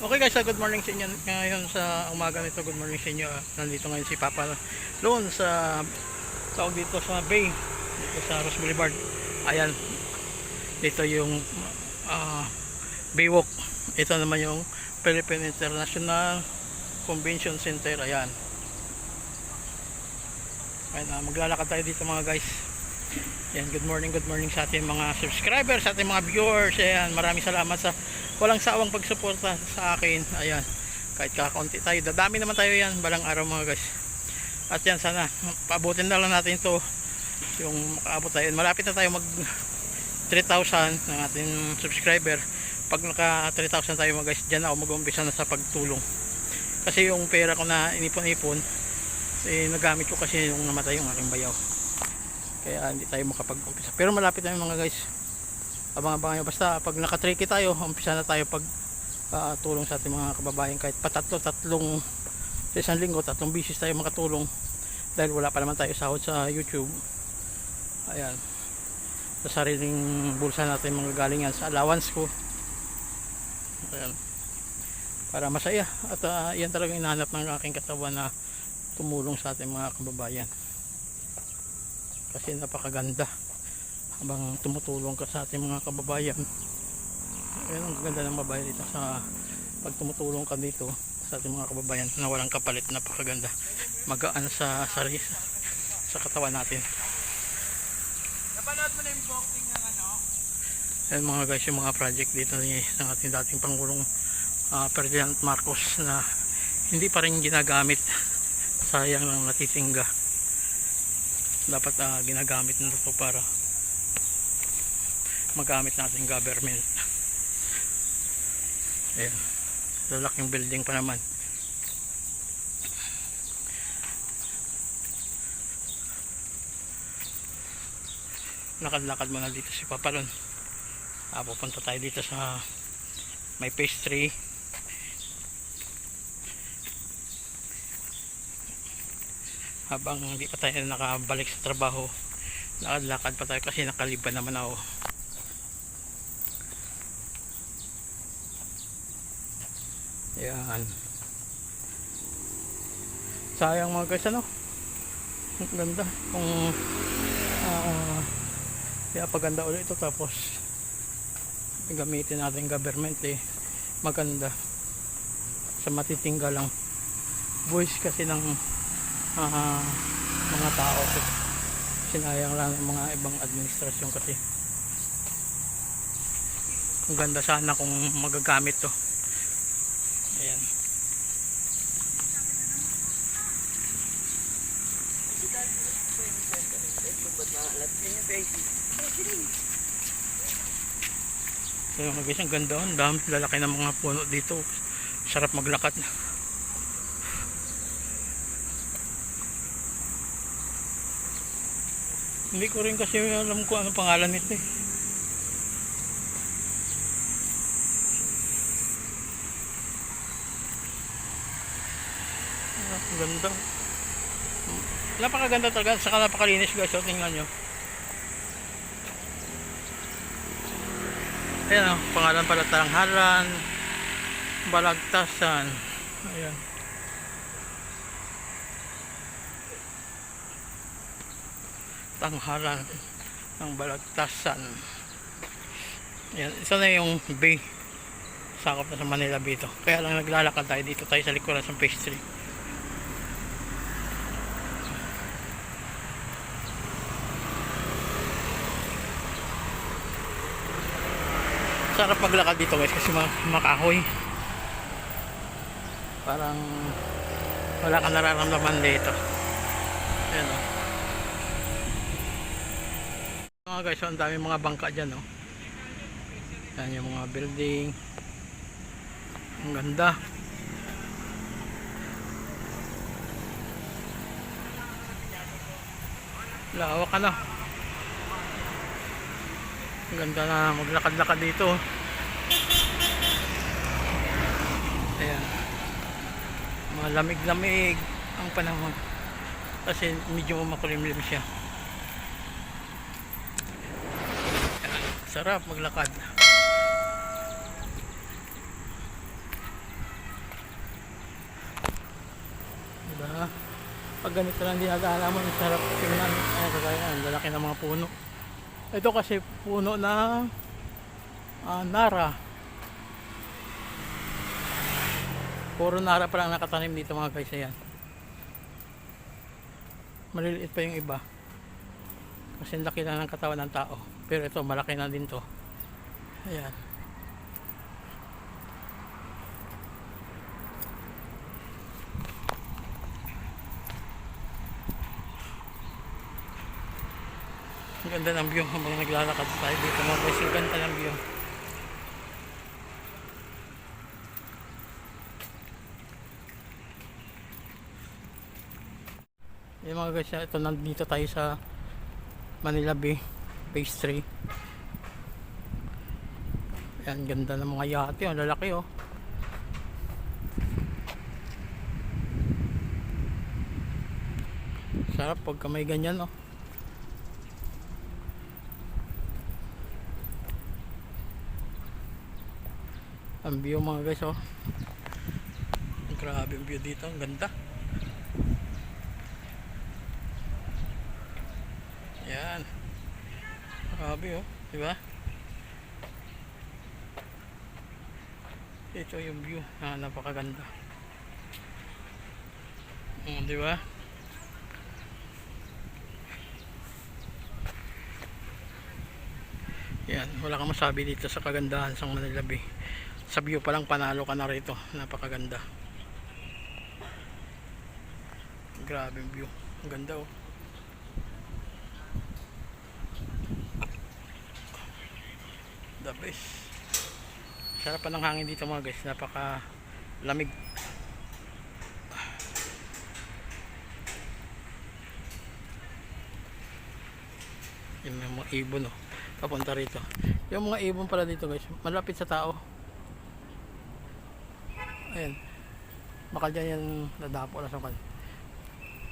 Okay guys, ah, good morning sa inyo. Ngayon sa umaga nito, good morning sa inyo. Ah, Nandito ngayon si Papa Loon sa tawag dito sa Bay, dito sa Ross Boulevard. Ayan, dito yung ah, Baywalk. Ito naman yung Philippine International Convention Center. Ayan. Ayan, ah, maglalakad tayo dito mga guys. Yan, good morning, good morning sa ating mga subscribers, sa ating mga viewers. Ayan, maraming salamat sa walang sawang pagsuporta sa akin. Ayan, kahit kakaunti tayo. Dadami naman tayo yan, balang araw mga guys. At yan, sana, paabutin na lang natin to yung makaabot tayo. Malapit na tayo mag 3,000 ng ating subscriber. Pag naka 3,000 tayo mga guys, dyan ako mag-umpisa na sa pagtulong. Kasi yung pera ko na inipon-ipon, eh, nagamit ko kasi yung namatay yung aking bayaw kaya hindi tayo makapag-umpisa pero malapit na yung mga guys abang-abang nyo basta pag naka-tricky tayo umpisa na tayo pag ah, tulong sa ating mga kababayan. Kahit patatlo tatlong sa isang linggo tatlong bisis tayo makatulong. Dahil wala pa naman tayo sahod sa youtube. Ayan. Sa sariling bulsa natin mga galingan sa allowance ko. Ayan. Para masaya. At ah, yan talaga inahanap ng aking katawan na tumulong sa ating mga kababayan. Kasi napakaganda habang tumutulong ka sa ating mga kababayan. Ayun ang ganda ng babae dito sa pag tumutulong ka dito sa ating mga kababayan na walang kapalit napakaganda. Magaan sa sarili sa katawan natin. Napanood mo na yung boxing ng ano? ayun mga guys yung mga project dito ni ng ating dating Pangulong ah, Ferdinand Marcos na hindi pa rin ginagamit. Sayang lang natitingga. Dapat ah, ginagamit na ito para magamit natin government. Ayan. Lalaking building pa naman. Lakad-lakad muna dito si Papalon ah, pupunta tayo dito sa may pastry. Habang hindi pa tayo nakabalik sa trabaho lakad-lakad pa tayo kasi nakaliban naman ako yan sayang mga guys ano? Ang ganda. Kung ah kaya paganda ulit ito tapos gamitin natin government eh maganda. Sa matitingga lang. Voice kasi ng ah, mga tao. Sinayang lang ng mga ibang administrasyon kasi. Ang ganda sana kung magagamit to ayan so mga guys ang ganda oh. ang dami lalaki ng mga puno dito sarap maglakad Hindi ko rin kasi alam kung ano pangalan nito eh. Ang ganda. Napakaganda talaga. Saka napakalinis guys. So, tingnan nyo. Ayan o. Pangalan pala Tanghalan. Balagtasan. Ayan. tanghalan ng balagtasan yan, isa na yung bay sakop na sa Manila Bay ito kaya lang naglalakad tayo dito tayo sa likuran ng pastry sarap maglakad dito guys kasi ma- makahoy parang wala ka nararamdaman dito yan o mga guys, ang dami mga bangka dyan, no? Yan yung mga building. Ang ganda. Lawak. Ang ganda na maglakad-lakad dito. Ayan. Malamig-lamig ang panahon. Kasi medyo makulimlim siya. Ayan. sarap maglakad. Diba? Pag ganito lang ginagala mo sarap. Tingnan. Ay kagaya ang lalaki ng mga puno. Ito kasi puno na ah, nara. Puro nara pa lang nakatanim dito mga guys. Ayan. Maliliit pa yung iba. Kasi laki lang ng katawan ng tao. Pero ito, malaki na din to. Ayan. Ang ganda ng view habang naglalakad tayo dito mga guys. Ang ganda ng view. Yung mga guys, ito nandito tayo sa Manila Bay, Phase 3. Ayan, ganda ng mga yate, ang lalaki oh. Sarap pagka may ganyan oh. Ang view mga guys oh. Grabe ang view dito, ang ganda. Yan. Grabe oh, di ba? Ito yung view, ah, napakaganda. Mm, di ba? Yan, wala kang masabi dito sa kagandahan sa Manila Bay. Sa view pa lang panalo ka na rito. Napakaganda. Grabe view. Ang ganda oh. The best. Sarap ng hangin dito mga guys. Napaka lamig. Yung mga ibon oh. Papunta rito. Yung mga ibon pala dito guys. Malapit sa tao. Ayan. Baka dyan yan dadapo na sa kan.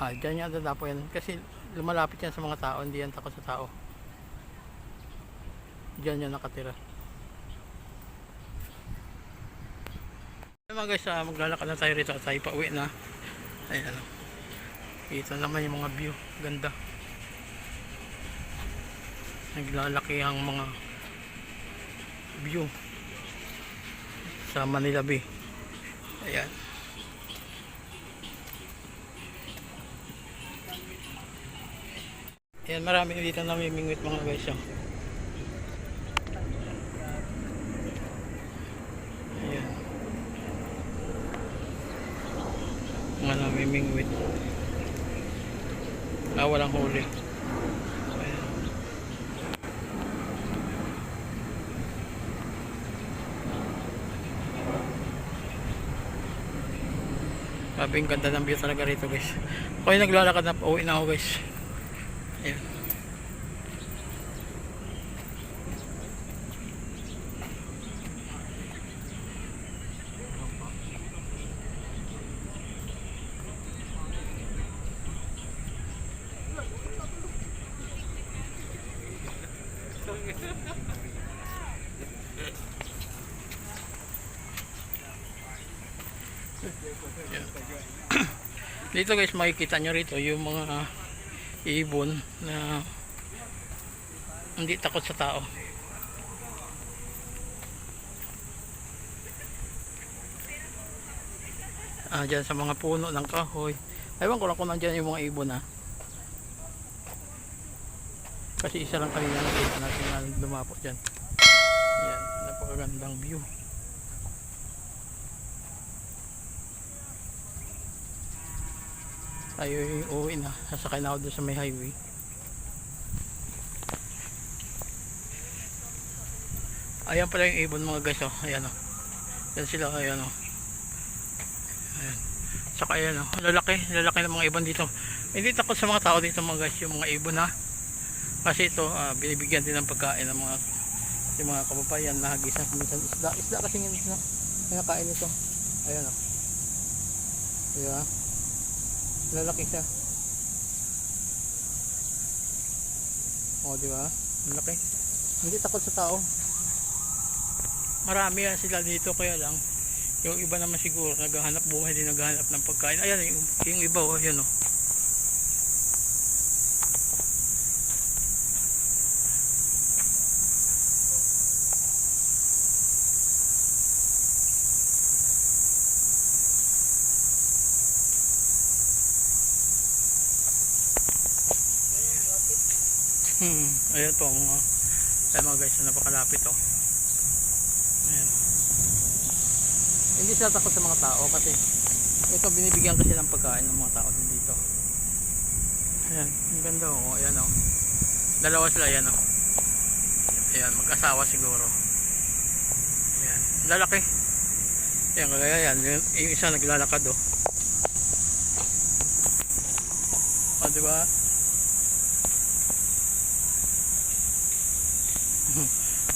Ah, dyan yan dadapo yan. Kasi lumalapit yan sa mga tao. Hindi yan takot sa tao. Diyan yan nakatira. Ayan mga guys, ah, maglalakad na tayo rito. Tayo pa uwi na. Ayan. oh. Ito naman yung mga view. Ganda. Naglalaki ang mga view sa Manila Bay. Ayan. Ayan, marami dito namimingwit mga guys. Oh. Ayan. Mga namimingwit. Ah, walang huli. Sabi ang ganda ng view talaga rito guys. Ako yung naglalakad na pauwi na ako guys. Ayan. Dito guys makikita nyo rito yung mga ibon na hindi takot sa tao. Ah, dyan sa mga puno ng kahoy. Ewan ko lang kung nandyan yung mga ibon ha. Kasi isa lang kanina nakita natin na lumapo dyan. Yan, napakagandang view. Tayo uuwi na. Sasakay na ako doon sa may highway. Ayan pala yung ibon mga guys oh. Ayan oh. Yan sila ayan oh. Ayan. Saka ayan oh. Lalaki lalaki ng mga ibon dito. Hindi takot sa mga tao dito mga guys yung mga ibon ha. Kasi ito ah, binibigyan din ng pagkain ng mga yung mga kababayan na hagisa minsan isda isda kasi yung isda. Kinakain ito. Ayan oh. Diba lalaki siya. O di ba? Ang laki. Hindi takot sa tao. Marami yan sila dito kaya lang yung iba naman siguro naghahanap buhay din naghahanap ng pagkain. Ayan yung, yung iba oh yan oh Hmm, ayan po mga ayan mga guys, napakalapit oh. Ayan. Hindi sila takot sa mga tao kasi ito binibigyan kasi ng pagkain ng mga tao din dito. Ayan, ang ganda oh, ayan oh. Dalawa sila ayan oh. Ayan, mag-asawa siguro. Ayan, lalaki. Ayan, kagaya yan, yung, isa naglalakad oh. O, di ba?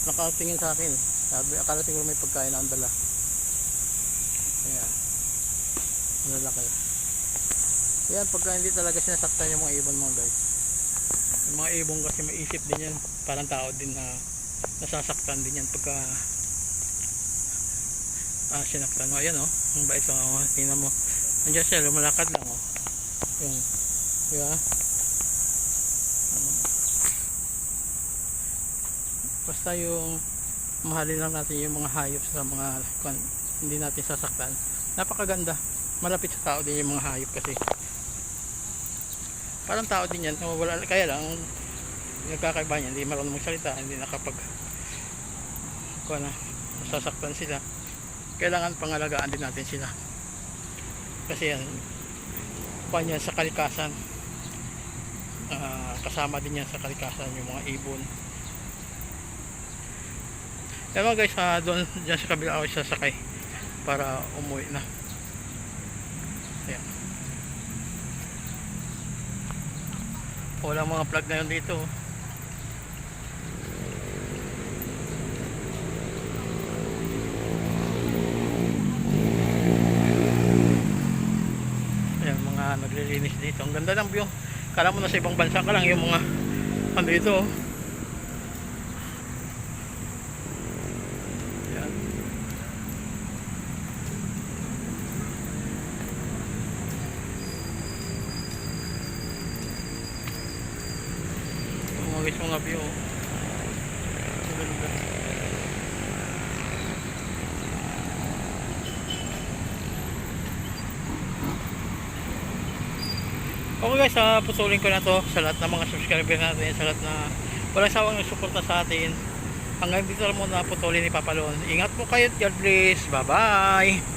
Nakatingin sa akin. Sabi, akala siguro may pagkain ang dala. Ayan. Ang lalaki. Yan, pagka hindi talaga sinasaktan yung mga ibon mga guys. Yung mga ibon kasi maisip din yan. Parang tao din na nasasaktan din yan pagka ah, sinaktan mo. Ayan oh. Ang bait oh. Tingnan mo. Andiyan siya, lumalakad lang oh. Yung, di ba? Ano? Basta yung mahalin lang natin yung mga hayop sa mga hindi natin sasaktan. Napakaganda. Malapit sa tao din yung mga hayop kasi parang tao din yan. Wala, kaya lang nagkakaiba niya. Hindi marunong magsalita. Hindi nakapag kung na, sasaktan sila. Kailangan pangalagaan din natin sila. Kasi yan, kuhan yan sa kalikasan. Ah, kasama din yan sa kalikasan yung mga ibon. Mga guys, ah, doon dyan sa kabila ako sasakay para umuwi na. Ayan. Walang mga plug na yun dito. oh. Ayan, mga naglilinis dito. Ang ganda ng view. Kala mo na sa ibang bansa ka lang yung mga ano dito. oh. Okay guys, uh, putulin ko na to sa lahat ng mga subscriber natin, sa lahat na walang sawang suporta sa atin. Hanggang dito lang muna putulin ni Papalon. Ingat po kayo, God bless. Bye bye.